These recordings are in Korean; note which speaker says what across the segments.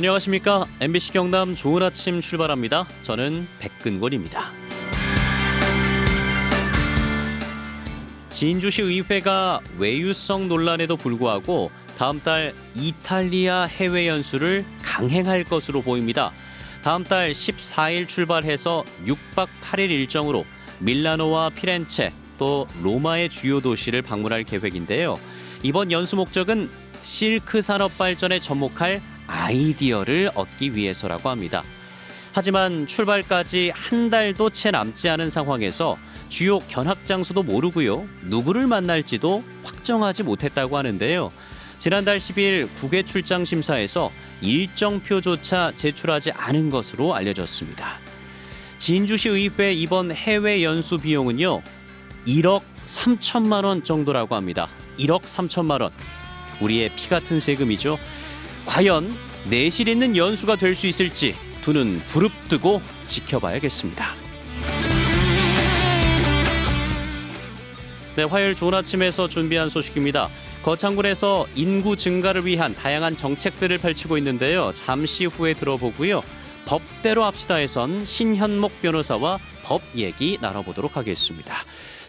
Speaker 1: 안녕하십니까 MBC 경남 좋은 아침 출발합니다. 저는 백근권입니다. 진주시 의회가 외유성 논란에도 불구하고 다음 달 이탈리아 해외 연수를 강행할 것으로 보입니다. 다음 달 14일 출발해서 6박 8일 일정으로 밀라노와 피렌체 또 로마의 주요 도시를 방문할 계획인데요. 이번 연수 목적은 실크 산업 발전에 접목할 아이디어를 얻기 위해서라고 합니다. 하지만 출발까지 한 달도 채 남지 않은 상황에서 주요 견학 장소도 모르고요. 누구를 만날지도 확정하지 못했다고 하는데요. 지난달 10일 국외 출장 심사에서 일정표조차 제출하지 않은 것으로 알려졌습니다. 진주시 의회 이번 해외 연수 비용은요. 1억 3천만 원 정도라고 합니다. 1억 3천만 원. 우리의 피 같은 세금이죠. 과연 내실 있는 연수가 될 수 있을지 두 눈 부릅뜨고 지켜봐야겠습니다. 네, 화요일 좋은 아침에서 준비한 소식입니다. 거창군에서 인구 증가를 위한 다양한 정책들을 펼치고 있는데요. 잠시 후에 들어보고요. 법대로 합시다에선 신현목 변호사와 법 얘기 나눠보도록 하겠습니다.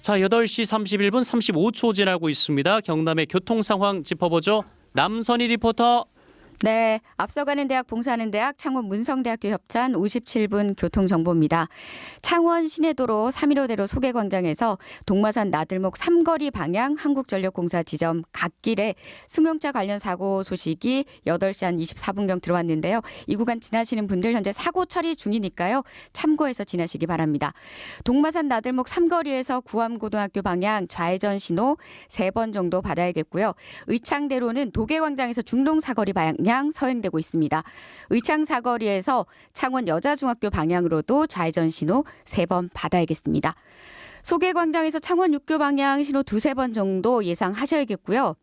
Speaker 1: 자, 8시 31분 35초 지나고 있습니다. 경남의 교통 상황 짚어보죠. 남선희 리포터.
Speaker 2: 네, 앞서가는 대학 봉사하는 대학 창원 문성대학교 협찬 57분 교통정보입니다. 창원 시내도로 315대로 소개광장에서 동마산 나들목 삼거리 방향 한국전력공사 지점 갓길에 승용차 관련 사고 소식이 8시 한 24분경 들어왔는데요. 이 구간 지나시는 분들 현재 사고 처리 중이니까요. 참고해서 지나시기 바랍니다. 동마산 나들목 삼거리에서 구암고등학교 방향 좌회전 신호 3번 정도 받아야겠고요. 의창대로는 도계광장에서 중동사거리 방향 서행되고 있습니다. 의창 사거리에서 창원 여자중학교 방향으로도 좌회전 신호 3번 받아야겠습니다. 소계광장에서 창원 육교 방향 신호 두세 번 정도 예상하셔야겠고요.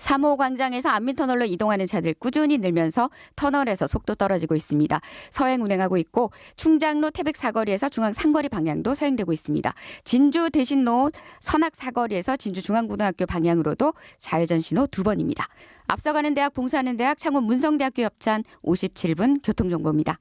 Speaker 2: 3호 광장에서 안민터널로 이동하는 차들 꾸준히 늘면서 터널에서 속도 떨어지고 있습니다. 서행 운행하고 있고 충장로 태백 사거리에서 중앙 상거리 방향도 서행되고 있습니다. 진주 대신로 선악 사거리에서 진주 중앙고등학교 방향으로도 좌회전 신호 두 번입니다. 앞서가는 대학 봉사하는 대학 창원 문성대학교 협찬 57분 교통정보입니다.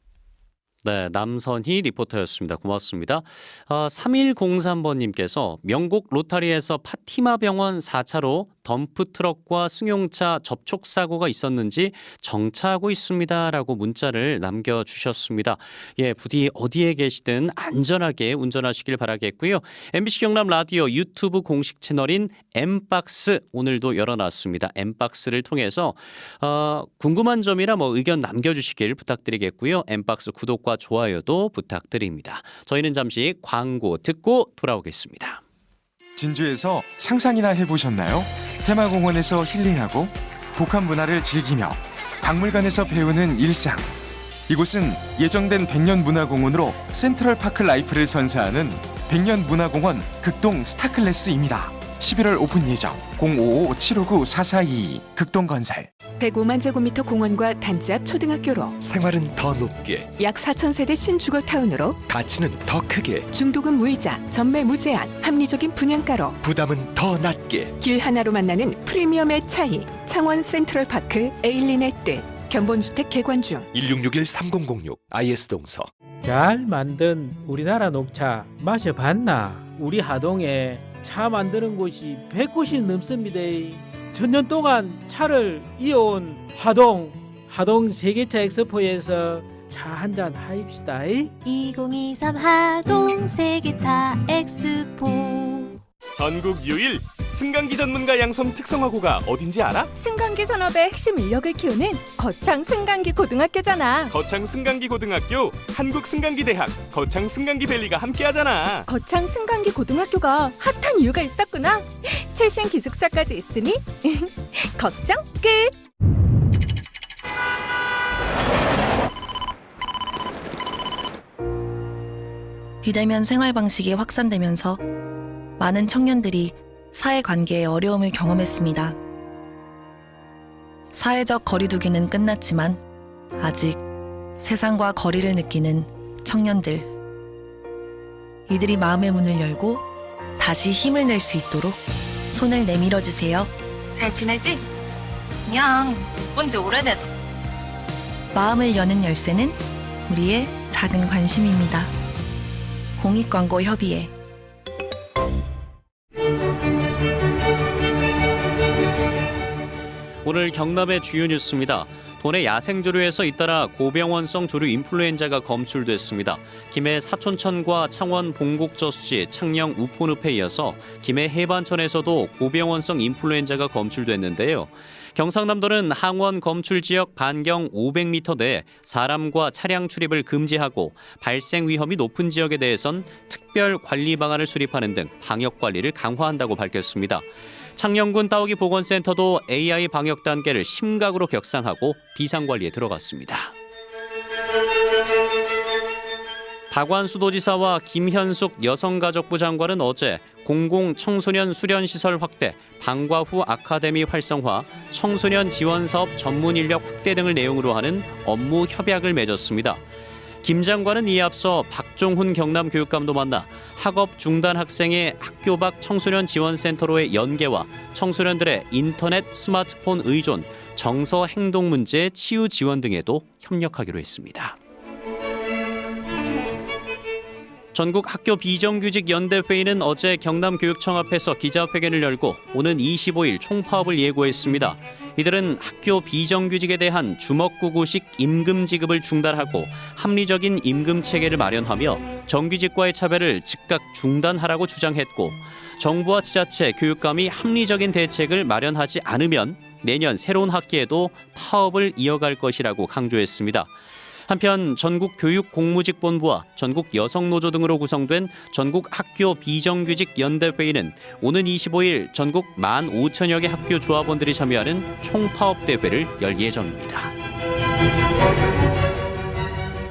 Speaker 1: 네, 남선희 리포터였습니다. 고맙습니다. 아, 3103번님께서 명곡 로타리에서 파티마 병원 4차로 덤프 트럭과 승용차 접촉 사고가 있었는지 정차하고 있습니다 라고 문자를 남겨주셨습니다. 예, 부디 어디에 계시든 안전하게 운전하시길 바라겠고요. MBC 경남 라디오 유튜브 공식 채널인 엠박스 오늘도 열어놨습니다. 엠박스를 통해서 어, 궁금한 점이나 뭐 의견 남겨주시길 부탁드리겠고요. 엠박스 구독과 좋아요도 부탁드립니다. 저희는 잠시 광고 듣고 돌아오겠습니다.
Speaker 3: 진주에서 상상이나 해보셨나요? 테마공원에서 힐링하고 복합 문화를 즐기며 박물관에서 배우는 일상. 이곳은 예정된 백년 문화공원으로 센트럴 파크 라이프를 선사하는 백년 문화공원 극동 스타클래스입니다. 11월 오픈 예정. 055-759-4422 극동건설.
Speaker 4: 105만 제곱미터 공원과 단지 앞 초등학교로
Speaker 5: 생활은 더 높게.
Speaker 4: 약 4천 세대 신주거 타운으로
Speaker 5: 가치는 더 크게.
Speaker 4: 중도금 무이자 전매 무제한 합리적인 분양가로
Speaker 5: 부담은 더 낮게.
Speaker 4: 길 하나로 만나는 프리미엄의 차이 창원 센트럴파크 에일린의 뜻 견본주택 개관 중.
Speaker 5: 1661-3006 IS동서.
Speaker 6: 잘 만든 우리나라 녹차 마셔봤나? 우리 하동에 차 만드는 곳이 100곳이 넘습니다. 천년 동안 차를 이어온 하동, 하동 세계차 엑스포에서 차 한 잔 하입시다.
Speaker 7: 2023 하동 세계차 엑스포
Speaker 8: 전국 유일 승강기 전문가 양성 특성화고가 어딘지 알아?
Speaker 9: 승강기 산업의 핵심 인력을 키우는 거창 승강기 고등학교잖아.
Speaker 8: 거창 승강기 고등학교, 한국 승강기 대학, 거창 승강기 밸리가 함께하잖아.
Speaker 9: 거창 승강기 고등학교가 핫한 이유가 있었구나. 최신 기숙사까지 있으니 걱정 끝.
Speaker 10: 비대면 생활 방식이 확산되면서 많은 청년들이 사회관계에 어려움을 경험했습니다. 사회적 거리두기는 끝났지만 아직 세상과 거리를 느끼는 청년들. 이들이 마음의 문을 열고 다시 힘을 낼 수 있도록 손을 내밀어 주세요.
Speaker 11: 잘 지내지? 그냥 본지 오래돼서
Speaker 10: 마음을 여는 열쇠는 우리의 작은 관심입니다. 공익광고 협의회
Speaker 1: 오늘 경남의 주요 뉴스입니다. 도내 야생조류에서 잇따라 고병원성 조류 인플루엔자가 검출됐습니다. 김해 사촌천과 창원 봉곡저수지, 창녕 우포늪에 이어서 김해 해반천에서도 고병원성 인플루엔자가 검출됐는데요. 경상남도는 항원 검출 지역 반경 500m 내에 사람과 차량 출입을 금지하고 발생 위험이 높은 지역에 대해선 특별 관리 방안을 수립하는 등 방역 관리를 강화한다고 밝혔습니다. 창녕군 따오기 보건센터도 AI 방역 단계를 심각으로 격상하고 비상 관리에 들어갔습니다. 박완 수도지사와 김현숙 여성가족부 장관은 어제 공공 청소년 수련 시설 확대, 방과 후 아카데미 활성화, 청소년 지원 사업 전문 인력 확대 등을 내용으로 하는 업무 협약을 맺었습니다. 김 장관은 이에 앞서 박종훈 경남 교육감도 만나 학업 중단 학생의 학교 밖 청소년 지원센터로의 연계와 청소년들의 인터넷 스마트폰 의존, 정서 행동 문제 치유 지원 등에도 협력하기로 했습니다. 전국 학교 비정규직 연대 회의는 어제 경남교육청 앞에서 기자회견을 열고 오는 25일 총파업을 예고했습니다. 이들은 학교 비정규직에 대한 주먹구구식 임금 지급을 중단하고 합리적인 임금 체계를 마련하며 정규직과의 차별을 즉각 중단하라고 주장했고 정부와 지자체, 교육감이 합리적인 대책을 마련하지 않으면 내년 새로운 학기에도 파업을 이어갈 것이라고 강조했습니다. 한편 전국 교육 공무직본부와 전국 여성노조 등으로 구성된 전국 학교 비정규직 연대회의는 오는 25일 전국 1만 5천여 개 학교 조합원들이 참여하는 총파업 대회를 열 예정입니다.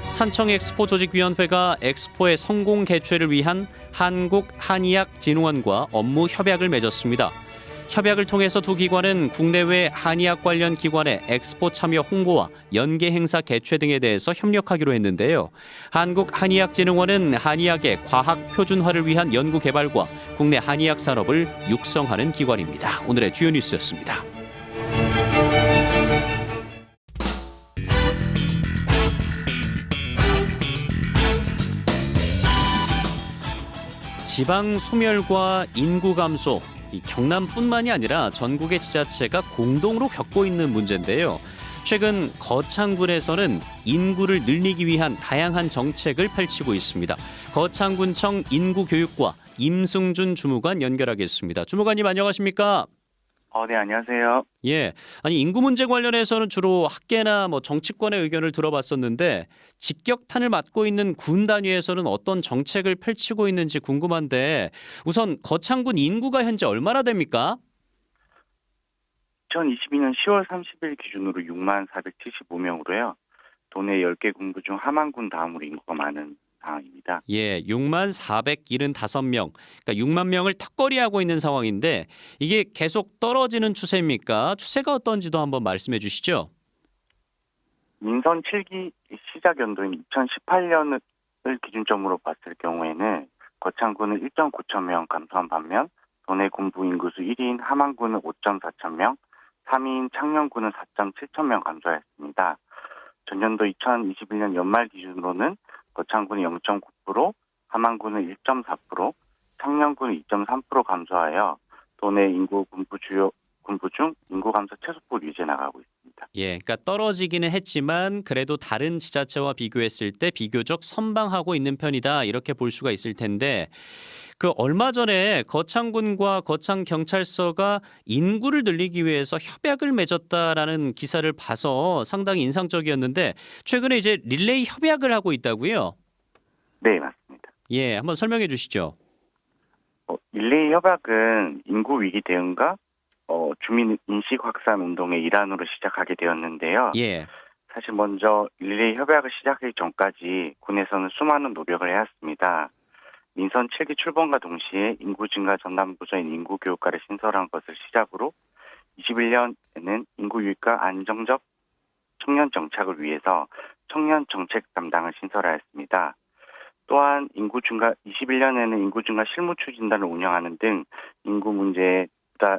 Speaker 1: 산청 엑스포 조직위원회가 엑스포의 성공 개최를 위한 한국 한의학 진흥원과 업무 협약을 맺었습니다. 협약을 통해서 두 기관은 국내외 한의학 관련 기관의 엑스포 참여 홍보와 연계 행사 개최 등에 대해서 협력하기로 했는데요. 한국 한의학진흥원은 한의학의 과학 표준화를 위한 연구 개발과 국내 한의학 산업을 육성하는 기관입니다. 오늘의 주요 뉴스였습니다. 지방 소멸과 인구 감소, 이 경남뿐만이 아니라 전국의 지자체가 공동으로 겪고 있는 문제인데요. 최근 거창군에서는 인구를 늘리기 위한 다양한 정책을 펼치고 있습니다. 거창군청 인구교육과 임승준 주무관 연결하겠습니다. 주무관님 안녕하십니까?
Speaker 11: 어, 네, 안녕하세요.
Speaker 1: 예. 아니 인구 문제 관련해서는 주로 학계나 뭐 정치권의 의견을 들어봤었는데 직격탄을 맞고 있는 군 단위에서는 어떤 정책을 펼치고 있는지 궁금한데 우선 거창군 인구가 현재 얼마나 됩니까?
Speaker 11: 2022년 10월 30일 기준으로 6만 475명으로요. 도내 10개 군부 중 함안군 다음으로 인구가 많은 상황입니다.
Speaker 1: 예, 6만 475명. 그러니까 6만 명을 턱걸이하고 있는 상황인데 이게 계속 떨어지는 추세입니까? 추세가 어떤지도 한번 말씀해 주시죠.
Speaker 11: 민선 7기 시작 연도인 2018년을 기준점으로 봤을 경우에는 거창군은 1.9천 명 감소한 반면 도내 군부 인구수 1위인 함안군은 5.4천 명, 3위인 창녕군은 4.7천 명 감소했습니다. 전년도 2021년 연말 기준으로는 거창군이 0.9%, 함안군은 1.4%, 창녕군은 2.3% 감소하여 도내 인구 군부 주요 군부 중 인구 감소 최소폭을 유지해 나가고 있습니다.
Speaker 1: 예, 그러니까 떨어지기는 했지만 그래도 다른 지자체와 비교했을 때 비교적 선방하고 있는 편이다 이렇게 볼 수가 있을 텐데 그 얼마 전에 거창군과 거창 경찰서가 인구를 늘리기 위해서 협약을 맺었다라는 기사를 봐서 상당히 인상적이었는데 최근에 이제 릴레이 협약을 하고 있다고요?
Speaker 11: 네, 맞습니다.
Speaker 1: 예, 한번 설명해 주시죠.
Speaker 11: 어, 일레이 협약은 인구 위기 대응과 어, 주민 인식 확산 운동의 일환으로 시작하게 되었는데요.
Speaker 1: 예.
Speaker 11: 사실 먼저 릴레이 협약을 시작하기 전까지 군에서는 수많은 노력을 해왔습니다. 민선 7기 출범과 동시에 인구 증가 전담 부서인 인구 교육과를 신설한 것을 시작으로 21년에는 인구 유익과 안정적 청년 정착을 위해서 청년 정책 담당을 신설하였습니다. 또한 인구 증가 21년에는 인구 증가 실무 추진단을 운영하는 등 인구 문제에 보다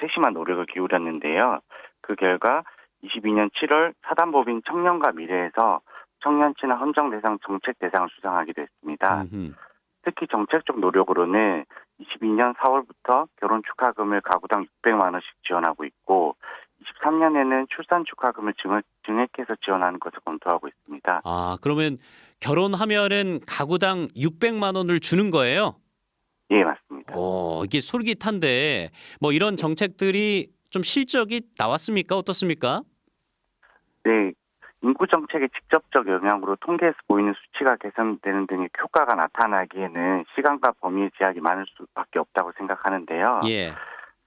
Speaker 11: 세심한 노력을 기울였는데요. 그 결과 22년 7월 사단법인 청년과 미래에서 청년 친화 헌정 대상 정책 대상을 수상하기도 했습니다.
Speaker 1: 음흠.
Speaker 11: 특히 정책적 노력으로는 22년 4월부터 결혼 축하금을 가구당 600만 원씩 지원하고 있고 23년에는 출산 축하금을 증액, 증액해서 지원하는 것을 검토하고 있습니다.
Speaker 1: 아, 그러면 결혼하면은 가구당 600만 원을 주는 거예요?
Speaker 11: 예, 맞습니다.
Speaker 1: 어, 이게 솔깃한데 뭐 이런 정책들이 좀 실적이 나왔습니까? 어떻습니까?
Speaker 11: 네, 인구 정책의 직접적 영향으로 통계에서 보이는 수치가 개선되는 등의 효과가 나타나기에는 시간과 범위의 제약이 많을 수밖에 없다고 생각하는데요.
Speaker 1: 예.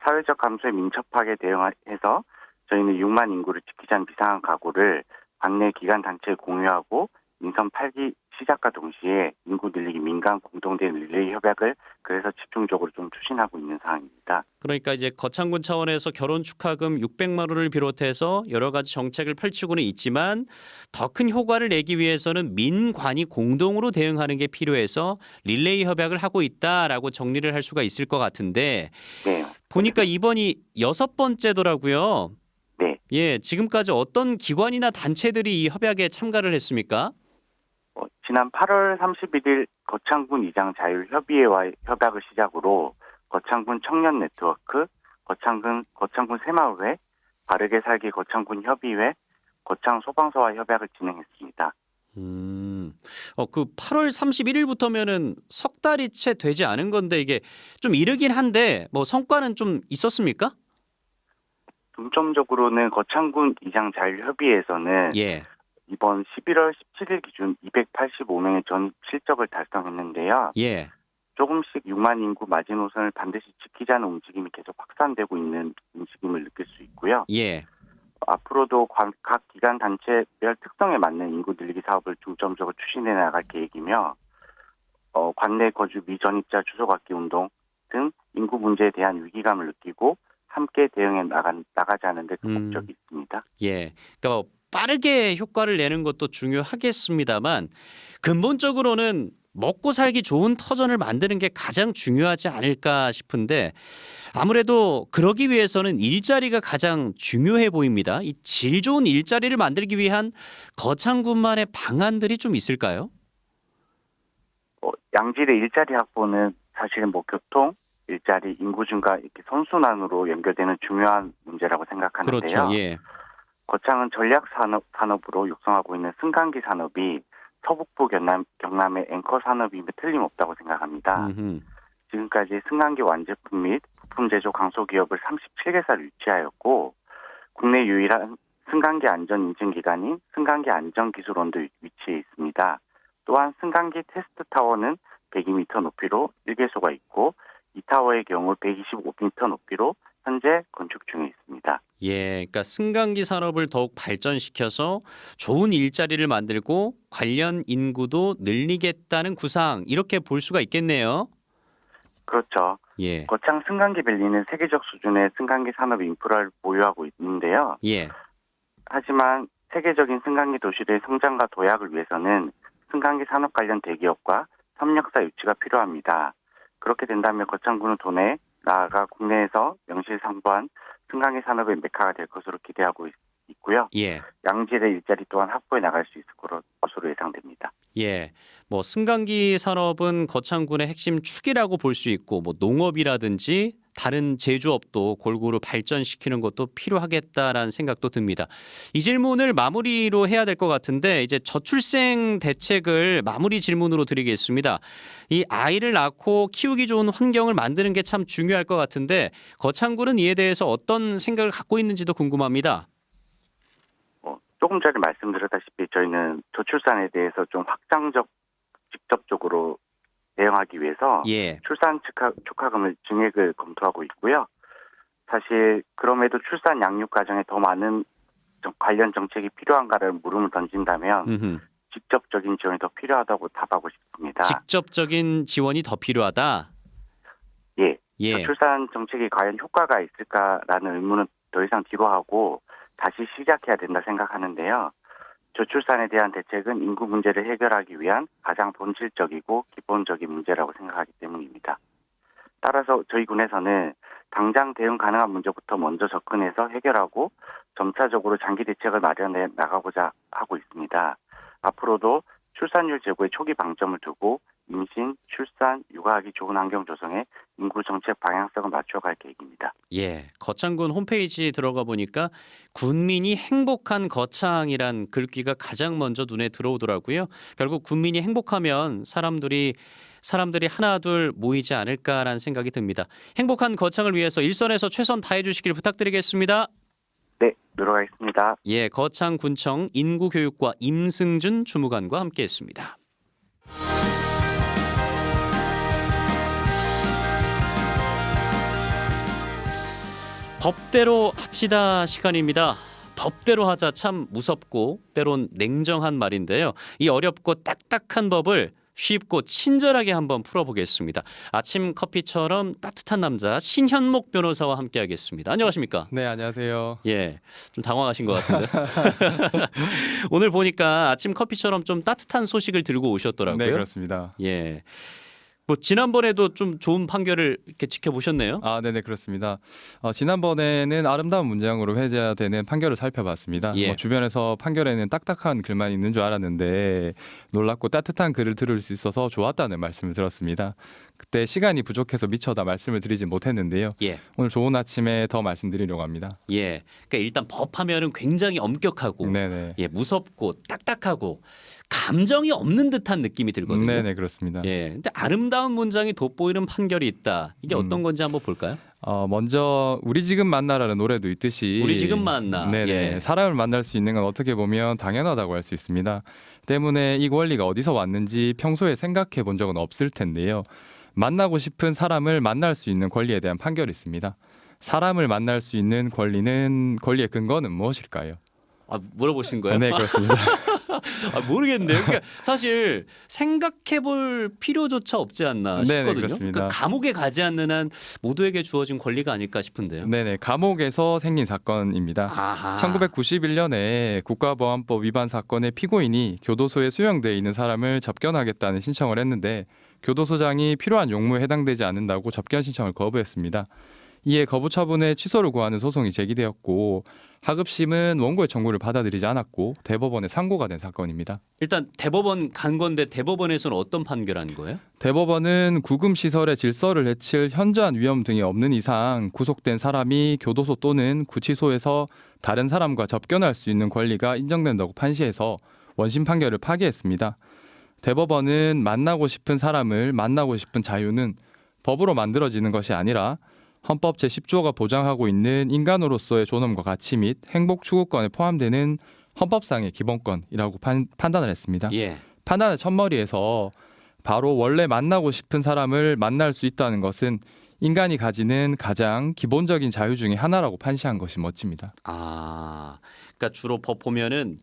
Speaker 11: 사회적 감소에 민첩하게 대응해서 저희는 6만 인구를 지키자는 비상한 각오를 관내 기관 단체에 공유하고 민선 8기 시작과 동시에 인구 늘리기 민간 공동된 릴레이 협약을 그래서 집중적으로 좀 추진하고 있는 상황입니다.
Speaker 1: 그러니까 이제 거창군 차원에서 결혼 축하금 600만 원을 비롯해서 여러 가지 정책을 펼치고는 있지만 더 큰 효과를 내기 위해서는 민관이 공동으로 대응하는 게 필요해서 릴레이 협약을 하고 있다라고 정리를 할 수가 있을 것 같은데
Speaker 11: 네,
Speaker 1: 보니까 이번이 여섯 번째더라고요.
Speaker 11: 네.
Speaker 1: 예, 지금까지 어떤 기관이나 단체들이 이 협약에 참가를 했습니까?
Speaker 11: 어, 지난 8월 31일 거창군 이장 자율협의회와 협약을 시작으로 거창군 청년 네트워크, 거창군 거창군 새마을회, 바르게 살기 거창군 협의회, 거창 소방서와 협약을 진행했습니다.
Speaker 1: 음, 어, 그 8월 31일부터면은 석 달이 채 되지 않은 건데 이게 좀 이르긴 한데 뭐 성과는 좀 있었습니까?
Speaker 11: 중점적으로는 거창군 이장 자율협의회에서는
Speaker 1: 예.
Speaker 11: 이번 11월 17일 기준 285명의 전 실적을 달성했는데요.
Speaker 1: 예.
Speaker 11: 조금씩 6만 인구 마지노선을 반드시 지키자는 움직임이 계속 확산되고 있는 움직임을 느낄 수 있고요.
Speaker 1: 예.
Speaker 11: 앞으로도 관- 각 기관 단체별 특성에 맞는 인구 늘리기 사업을 중점적으로 추진해 나갈 계획이며 어, 관내 거주 미전입자 주소받기 운동 등 인구 문제에 대한 위기감을 느끼고 함께 대응해 나가, 나가자는 데
Speaker 1: 음.
Speaker 11: 목적이 있습니다.
Speaker 1: 예. 그러니까 뭐 빠르게 효과를 내는 것도 중요하겠습니다만 근본적으로는 먹고 살기 좋은 터전을 만드는 게 가장 중요하지 않을까 싶은데 아무래도 그러기 위해서는 일자리가 가장 중요해 보입니다. 이 질 좋은 일자리를 만들기 위한 거창군만의 방안들이 좀 있을까요?
Speaker 11: 어, 양질의 일자리 확보는 사실은 뭐 교통, 일자리, 인구 증가 이렇게 선순환으로 연결되는 중요한 문제라고 생각하는데요.
Speaker 1: 그렇죠. 예.
Speaker 11: 거창은 전략 산업 산업으로 육성하고 있는 승강기 산업이 서북부 경남 경남의 앵커 산업임에 틀림없다고 생각합니다.
Speaker 1: 음흠.
Speaker 11: 지금까지 승강기 완제품 및 부품 제조 강소 기업을 37개사를 유치하였고 국내 유일한 승강기 안전 인증 기관인 승강기 안전 기술원도 위치해 있습니다. 또한 승강기 테스트 타워는 102m 높이로 1개소가 있고 이 타워의 경우 125m 높이로 현재 건축 중에 있습니다.
Speaker 1: 예, 그러니까 승강기 산업을 더욱 발전시켜서 좋은 일자리를 만들고 관련 인구도 늘리겠다는 구상 이렇게 볼 수가 있겠네요.
Speaker 11: 그렇죠.
Speaker 1: 예,
Speaker 11: 거창 승강기 밸리는 세계적 수준의 승강기 산업 인프라를 보유하고 있는데요.
Speaker 1: 예,
Speaker 11: 하지만 세계적인 승강기 도시들의 성장과 도약을 위해서는 승강기 산업 관련 대기업과 협력사 유치가 필요합니다. 그렇게 된다면 거창군은 도내 나아가 국내에서 명실상부한 승강기 산업의 메카가 될 것으로 기대하고 있, 있고요.
Speaker 1: 예,
Speaker 11: 양질의 일자리 또한 확보해 나갈 수 있을 것으로 예상됩니다.
Speaker 1: 예. 뭐 승강기 산업은 거창군의 핵심 축이라고 볼 수 있고 뭐 농업이라든지 다른 제조업도 골고루 발전시키는 것도 필요하겠다라는 생각도 듭니다. 이 질문을 마무리로 해야 될 것 같은데 이제 저출생 대책을 마무리 질문으로 드리겠습니다. 이 아이를 낳고 키우기 좋은 환경을 만드는 게 참 중요할 것 같은데 거창군은 이에 대해서 어떤 생각을 갖고 있는지도 궁금합니다.
Speaker 11: 어, 조금 전에 말씀드렸다시피 저희는 저출산에 대해서 좀 확장적, 직접적으로 대응하기 위해서
Speaker 1: 예.
Speaker 11: 출산 축하, 축하금을 증액을 검토하고 있고요. 사실 그럼에도 출산 양육 과정에 더 많은 정- 관련 정책이 필요한가를 물음을 던진다면
Speaker 1: 음흠.
Speaker 11: 직접적인 지원이 더 필요하다고 답하고 싶습니다.
Speaker 1: 직접적인 지원이 더 필요하다.
Speaker 11: 예,
Speaker 1: 예.
Speaker 11: 출산 정책이 과연 효과가 있을까라는 의문은 더 이상 뒤로 하고 다시 시작해야 된다 생각하는데요. 저출산에 대한 대책은 인구 문제를 해결하기 위한 가장 본질적이고 기본적인 문제라고 생각하기 때문입니다. 따라서 저희 군에서는 당장 대응 가능한 문제부터 먼저 접근해서 해결하고 점차적으로 장기 대책을 마련해 나가고자 하고 있습니다. 앞으로도 출산율 제고에 초기 방점을 두고 임신, 출산, 육아하기 좋은 환경 조성에 인구 정책 방향성을 맞춰갈 계획입니다.
Speaker 1: 예, 거창군 홈페이지 들어가 보니까 군민이 행복한 거창이란 글귀가 가장 먼저 눈에 들어오더라고요. 결국 군민이 행복하면 사람들이 사람들이 하나 둘 모이지 않을까라는 생각이 듭니다. 행복한 거창을 위해서 일선에서 최선 다해 주시길 부탁드리겠습니다.
Speaker 11: 네, 노력하겠습니다.
Speaker 1: 예, 거창군청 인구교육과 임승준 주무관과 함께했습니다. 법대로 합시다 시간입니다. 법대로 하자 참 무섭고 때론 냉정한 말인데요. 이 어렵고 딱딱한 법을 쉽고 친절하게 한번 풀어보겠습니다. 아침 커피처럼 따뜻한 남자 신현목 변호사와 함께하겠습니다. 안녕하십니까?
Speaker 12: 네, 안녕하세요.
Speaker 1: 예, 좀 당황하신 것 같은데. 오늘 보니까 아침 커피처럼 좀 따뜻한 소식을 들고 오셨더라고요.
Speaker 12: 네, 그렇습니다.
Speaker 1: 예. 뭐 지난번에도 좀 좋은 판결을 이렇게 지켜보셨네요.
Speaker 12: 아, 네, 네, 그렇습니다. 어, 지난번에는 아름다운 문장으로 회자되는 판결을 살펴봤습니다.
Speaker 1: 예.
Speaker 12: 뭐 주변에서 판결에는 딱딱한 글만 있는 줄 알았는데 놀랍고 따뜻한 글을 들을 수 있어서 좋았다는 말씀을 들었습니다. 그때 시간이 부족해서 미처 다 말씀을 드리지 못했는데요.
Speaker 1: 예.
Speaker 12: 오늘 좋은 아침에 더 말씀드리려고 합니다.
Speaker 1: 예. 그러니까 일단 법하면은 굉장히 엄격하고
Speaker 12: 네, 네.
Speaker 1: 예, 무섭고 딱딱하고 감정이 없는 듯한 느낌이 들거든요.
Speaker 12: 네, 네, 그렇습니다.
Speaker 1: 예. 근데 아름다운 문장이 돋보이는 판결이 있다. 이게 어떤
Speaker 12: 음.
Speaker 1: 건지 한번 볼까요?
Speaker 12: 어, 먼저 우리 지금 만나라는 노래도 있듯이
Speaker 1: 우리 지금 만나.
Speaker 12: 네네.
Speaker 1: 예.
Speaker 12: 사람을 만날 수 있는 건 어떻게 보면 당연하다고 할 수 있습니다. 때문에 이 권리가 어디서 왔는지 평소에 생각해 본 적은 없을 텐데요. 만나고 싶은 사람을 만날 수 있는 권리에 대한 판결이 있습니다. 사람을 만날 수 있는 권리는 권리의 근거는 무엇일까요?
Speaker 1: 아, 물어보신 거예요?
Speaker 12: 네, 그렇습니다.
Speaker 1: 아, 모르겠는데요. 그러니까 사실 생각해볼 필요조차 없지 않나
Speaker 12: 네네,
Speaker 1: 싶거든요.
Speaker 12: 그렇습니다.
Speaker 1: 그러니까 감옥에 가지 않는 한 모두에게 주어진 권리가 아닐까 싶은데요.
Speaker 12: 네네. 감옥에서 생긴 사건입니다.
Speaker 1: 아하.
Speaker 12: 1991년에 국가보안법 위반 사건의 피고인이 교도소에 수용돼 있는 사람을 접견하겠다는 신청을 했는데 교도소장이 필요한 용무에 해당되지 않는다고 접견 신청을 거부했습니다. 이에 거부 처분의 취소를 구하는 소송이 제기되었고 하급심은 원고의 청구를 받아들이지 않았고 대법원에 상고가 된 사건입니다.
Speaker 1: 일단 대법원 간 건데 대법원에서는 어떤 판결한 거예요?
Speaker 12: 대법원은 구금 시설의 질서를 해칠 현저한 위험 등이 없는 이상 구속된 사람이 교도소 또는 구치소에서 다른 사람과 접견할 수 있는 권리가 인정된다고 판시해서 원심 판결을 파기했습니다. 대법원은 만나고 싶은 사람을 만나고 싶은 자유는 법으로 만들어지는 것이 아니라 헌법 제10조가 보장하고 있는 인간으로서의 존엄과 가치 및 행복 추구권에 포함되는 헌법상의 기본권이라고 판, 판단을 했습니다.
Speaker 1: 예.
Speaker 12: 판단의 첫머리에서 바로 원래 만나고 싶은 사람을 만날 수 있다는 것은 인간이 가지는 가장 기본적인 자유 중의 하나라고 판시한 것이 멋집니다.
Speaker 1: 아, 그러니까 주로 법 보면은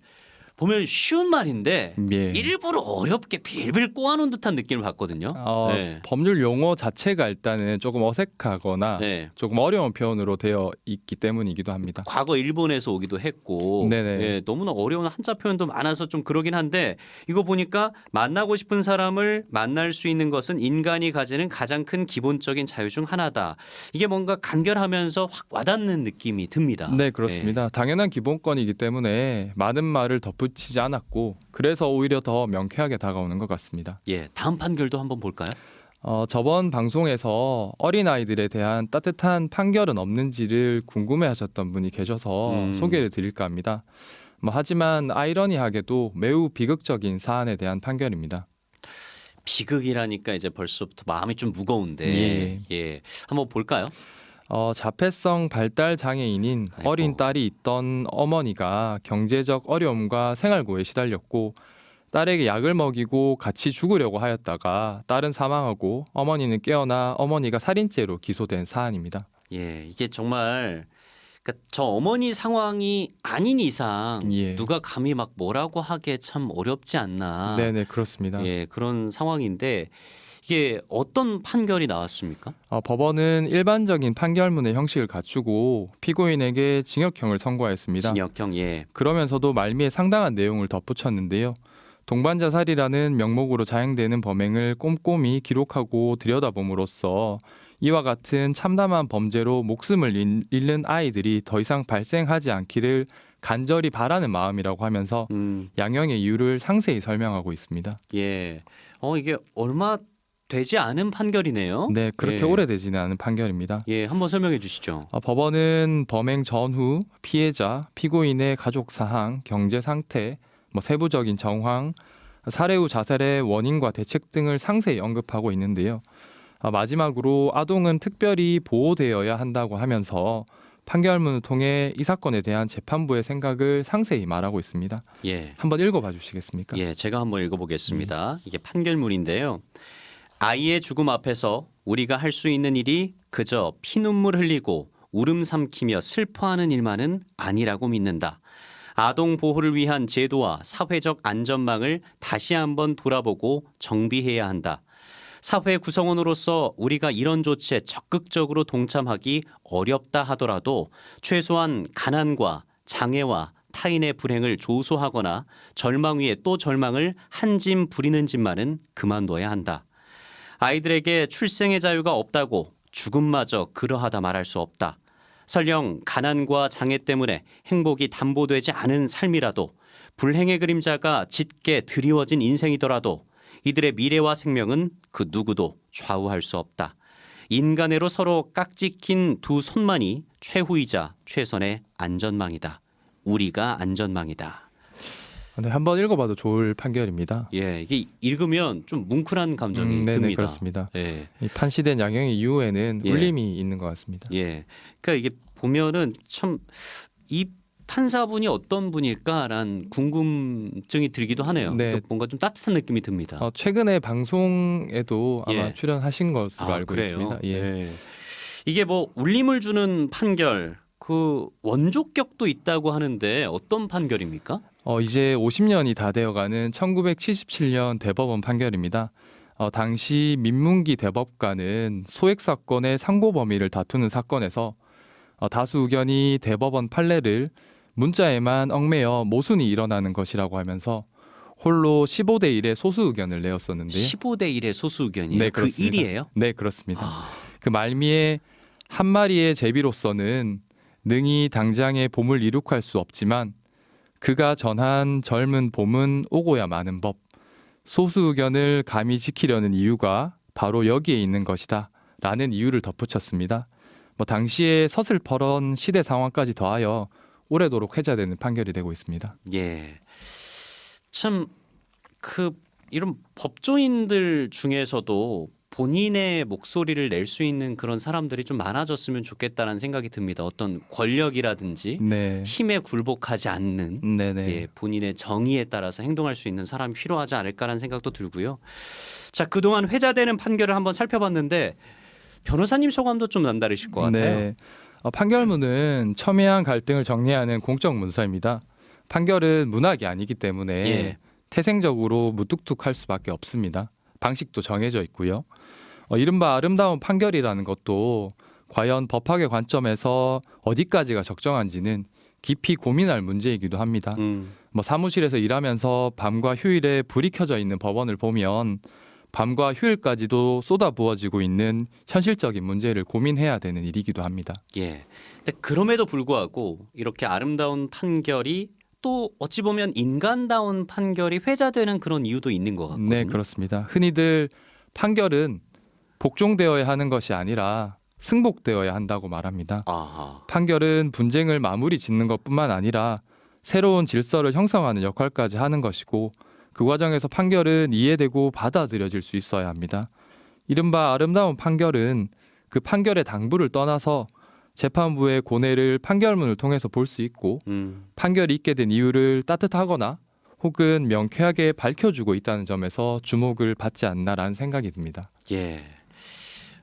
Speaker 1: 보면 쉬운 말인데
Speaker 12: 예.
Speaker 1: 일부러 어렵게 빌빌 꼬아놓은 듯한 느낌을 받거든요.
Speaker 12: 어,
Speaker 1: 네.
Speaker 12: 법률 용어 자체가 일단은 조금 어색하거나
Speaker 1: 네.
Speaker 12: 조금 어려운 표현으로 되어 있기 때문이기도 합니다.
Speaker 1: 과거 일본에서 오기도 했고
Speaker 12: 네네.
Speaker 1: 예, 너무나 어려운 한자 표현도 많아서 좀 그러긴 한데 이거 보니까 만나고 싶은 사람을 만날 수 있는 것은 인간이 가지는 가장 큰 기본적인 자유 중 하나다. 이게 뭔가 간결하면서 확 와닿는 느낌이 듭니다.
Speaker 12: 네, 그렇습니다. 당연한 기본권이기 때문에 많은 말을 덧붙 이지 않았고 그래서 오히려 더 명쾌하게 다가오는 것 같습니다.
Speaker 1: 예, 다음 판결도 한번 볼까요?
Speaker 12: 어, 저번 방송에서 어린아이들에 대한 따뜻한 판결은 없는지를 궁금해 하셨던 분이 계셔서
Speaker 1: 음.
Speaker 12: 소개를 드릴까 합니다. 뭐, 하지만 아이러니하게도 매우 비극적인 사안에 대한 판결입니다.
Speaker 1: 비극이라니까 이제 벌써부터 마음이 좀 무거운데
Speaker 12: 예.
Speaker 1: 예, 한번 볼까요?
Speaker 12: 어, 자폐성 발달 장애인인
Speaker 1: 아이고.
Speaker 12: 어린 딸이 있던 어머니가 경제적 어려움과 생활고에 시달렸고 딸에게 약을 먹이고 같이 죽으려고 하였다가 딸은 사망하고 어머니는 깨어나 어머니가 살인죄로 기소된 사안입니다.
Speaker 1: 예, 이게 정말 그러니까 저 어머니 상황이 아닌 이상
Speaker 12: 예.
Speaker 1: 누가 감히 막 뭐라고 하기에 참 어렵지 않나.
Speaker 12: 네네 그렇습니다.
Speaker 1: 예, 그런 상황인데 이게 어떤 판결이 나왔습니까?
Speaker 12: 어, 법원은 일반적인 판결문의 형식을 갖추고 피고인에게 징역형을 선고하였습니다.
Speaker 1: 징역형 예.
Speaker 12: 그러면서도 말미에 상당한 내용을 덧붙였는데요. 동반자 살이라는 명목으로 자행되는 범행을 꼼꼼히 기록하고 들여다봄으로써 이와 같은 참담한 범죄로 목숨을 잃- 잃는 아이들이 더 이상 발생하지 않기를 간절히 바라는 마음이라고 하면서
Speaker 1: 음,
Speaker 12: 양형의 이유를 상세히 설명하고 있습니다.
Speaker 1: 예. 어 이게 얼마 되지 않은 판결이네요.
Speaker 12: 네, 그렇게
Speaker 1: 예.
Speaker 12: 오래되지는 않은 판결입니다.
Speaker 1: 예, 한번 설명해 주시죠.
Speaker 12: 어, 법원은 범행 전후 피해자, 피고인의 가족 사항, 경제 상태, 뭐 세부적인 정황, 살해 후 자살의 원인과 대책 등을 상세히 언급하고 있는데요. 아, 마지막으로 아동은 특별히 보호되어야 한다고 하면서 판결문을 통해 이 사건에 대한 재판부의 생각을 상세히 말하고 있습니다.
Speaker 1: 예.
Speaker 12: 한번 읽어봐 주시겠습니까?
Speaker 1: 예, 제가 한번 읽어보겠습니다. 이게 판결문인데요. 아이의 죽음 앞에서 우리가 할 수 있는 일이 그저 피눈물 흘리고 울음 삼키며 슬퍼하는 일만은 아니라고 믿는다. 아동 보호를 위한 제도와 사회적 안전망을 다시 한번 돌아보고 정비해야 한다. 사회 구성원으로서 우리가 이런 조치에 적극적으로 동참하기 어렵다 하더라도 최소한 가난과 장애와 타인의 불행을 조소하거나 절망 위에 또 절망을 한 짐 부리는 짓만은 그만둬야 한다. 아이들에게 출생의 자유가 없다고 죽음마저 그러하다 말할 수 없다. 설령 가난과 장애 때문에 행복이 담보되지 않은 삶이라도 불행의 그림자가 짙게 드리워진 인생이더라도 이들의 미래와 생명은 그 누구도 좌우할 수 없다. 인간애로 서로 깍지 낀 두 손만이 최후이자 최선의 안전망이다. 우리가 안전망이다.
Speaker 12: 네, 한번 읽어봐도 좋을 판결입니다.
Speaker 1: 예, 이게 읽으면 좀 뭉클한 감정이
Speaker 12: 음, 네네,
Speaker 1: 듭니다.
Speaker 12: 그렇습니다.
Speaker 1: 예,
Speaker 12: 이 판시된 양형의 이후에는
Speaker 1: 예.
Speaker 12: 울림이 있는 것 같습니다.
Speaker 1: 예. 그러니까 이게 보면은 참 이 판사분이 어떤 분일까라는 궁금증이 들기도 하네요.
Speaker 12: 네.
Speaker 1: 그러니까 뭔가 좀 따뜻한 느낌이 듭니다.
Speaker 12: 어, 최근에 방송에도 아마
Speaker 1: 예.
Speaker 12: 출연하신 것으로
Speaker 1: 아,
Speaker 12: 알고
Speaker 1: 그래요?
Speaker 12: 있습니다. 예.
Speaker 1: 예. 이게 뭐 울림을 주는 판결 그 원조격도 있다고 하는데 어떤 판결입니까?
Speaker 12: 어, 이제 50년이 다 되어가는 1977년 대법원 판결입니다. 어, 당시 민문기 대법관은 소액 사건의 상고 범위를 다투는 사건에서 어, 다수 의견이 대법원 판례를 문자에만 얽매여 모순이 일어나는 것이라고 하면서 홀로 15대 1의 소수 의견을 내었었는데요.
Speaker 1: 15대 1의 소수 의견이에요.
Speaker 12: 네,
Speaker 1: 그
Speaker 12: 그렇습니다.
Speaker 1: 1이에요?
Speaker 12: 네, 그렇습니다.
Speaker 1: 아,
Speaker 12: 그 말미에 한 마리의 제비로서는 능히 당장의 봄을 이룩할 수 없지만 그가 전한 젊은 봄은 오고야 마는 법. 소수 의견을 감히 지키려는 이유가 바로 여기에 있는 것이다. 라는 이유를 덧붙였습니다. 뭐 당시에 서슬퍼런 시대 상황까지 더하여 오래도록 회자되는 판결이 되고 있습니다.
Speaker 1: 예. 참 그 이런 법조인들 중에서도 본인의 목소리를 낼 수 있는 그런 사람들이 좀 많아졌으면 좋겠다는 생각이 듭니다. 어떤 권력이라든지
Speaker 12: 네.
Speaker 1: 힘에 굴복하지 않는
Speaker 12: 네네.
Speaker 1: 예, 본인의 정의에 따라서 행동할 수 있는 사람이 필요하지 않을까라는 생각도 들고요. 자, 그동안 회자되는 판결을 한번 살펴봤는데 변호사님 소감도 좀 남다르실 것 같아요.
Speaker 12: 네. 어, 판결문은 첨예한 갈등을 정리하는 공적 문서입니다. 판결은 문학이 아니기 때문에
Speaker 1: 예.
Speaker 12: 태생적으로 무뚝뚝할 수밖에 없습니다. 방식도 정해져 있고요. 어, 이른바 아름다운 판결이라는 것도 과연 법학의 관점에서 어디까지가 적정한지는 깊이 고민할 문제이기도 합니다.
Speaker 1: 음,
Speaker 12: 뭐 사무실에서 일하면서 밤과 휴일에 불이 켜져 있는 법원을 보면 밤과 휴일까지도 쏟아 부어지고 있는 현실적인 문제를 고민해야 되는 일이기도 합니다.
Speaker 1: 예. 근데 그럼에도 불구하고 이렇게 아름다운 판결이 또 어찌 보면 인간다운 판결이 회자되는 그런 이유도 있는 것 같거든요.
Speaker 12: 네, 그렇습니다. 흔히들 판결은 복종되어야 하는 것이 아니라 승복되어야 한다고 말합니다.
Speaker 1: 아하.
Speaker 12: 판결은 분쟁을 마무리 짓는 것뿐만 아니라 새로운 질서를 형성하는 역할까지 하는 것이고 그 과정에서 판결은 이해되고 받아들여질 수 있어야 합니다. 이른바 아름다운 판결은 그 판결의 당부를 떠나서 재판부의 고뇌를 판결문을 통해서 볼 수 있고
Speaker 1: 음,
Speaker 12: 판결이 있게 된 이유를 따뜻하거나 혹은 명쾌하게 밝혀주고 있다는 점에서 주목을 받지 않나라는 생각이 듭니다.
Speaker 1: 예.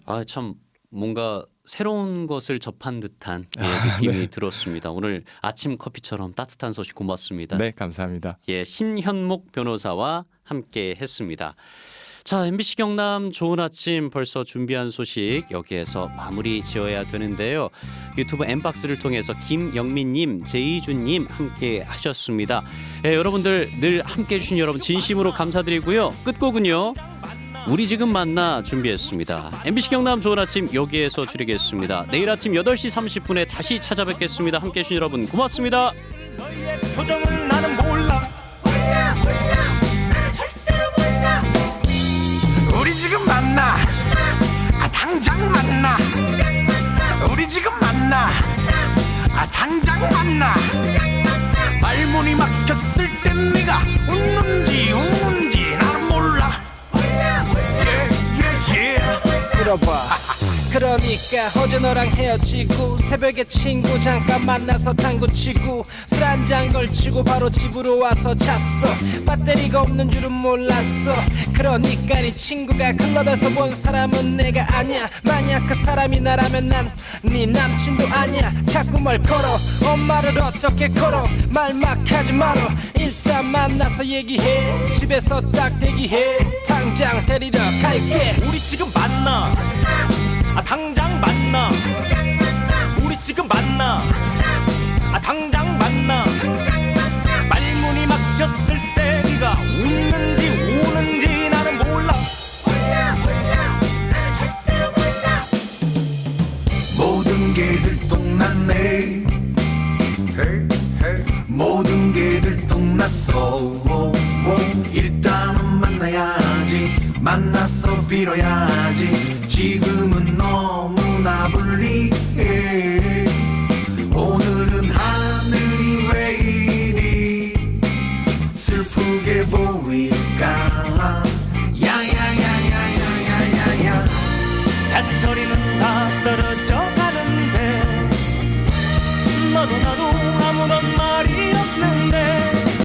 Speaker 1: 아, 참 뭔가 새로운 것을 접한 듯한 예, 느낌이 들었습니다. 오늘 아침 커피처럼 따뜻한 소식 고맙습니다.
Speaker 12: 네, 감사합니다.
Speaker 1: 예, 신현목 변호사와 함께 했습니다. 자, MBC 경남 좋은 아침 벌써 준비한 소식 여기에서 마무리 지어야 되는데요. 유튜브 엠박스를 통해서 김영민님, 제이준님 함께 하셨습니다. 예, 여러분들 늘 함께 해주신 여러분 진심으로 감사드리고요. 끝곡은요. 우리 지금 만나 준비했습니다. MBC 경남 좋은 아침 여기에서 줄이겠습니다. 내일 아침 8시 30분에 다시 찾아뵙겠습니다. 함께 해 주신 여러분 고맙습니다.
Speaker 13: 만나. 아 당장 만나. 말문이 막혔을 땐 네가 웃는지 우는지 나는 몰라. 예예예.
Speaker 6: 들어봐 그러니까 어제 너랑 헤어지고 새벽에 친구 잠깐 만나서 당구 치고 술 한 잔 걸치고 바로 집으로 와서 잤어. 배터리가 없는 줄은 몰랐어. 그러니까 네 친구가 클럽에서 본 사람은 내가 아니야. 만약 그 사람이 나라면 난 네 남친도 아니야. 자꾸 말 걸어. 엄마를 어떻게 걸어? 말 막 하지 말어. 일단 만나서 얘기해. 집에서 딱 대기해. 당장 데리러 갈게. 우리 지금 만나 아 당장 만나. 우리 지금 만나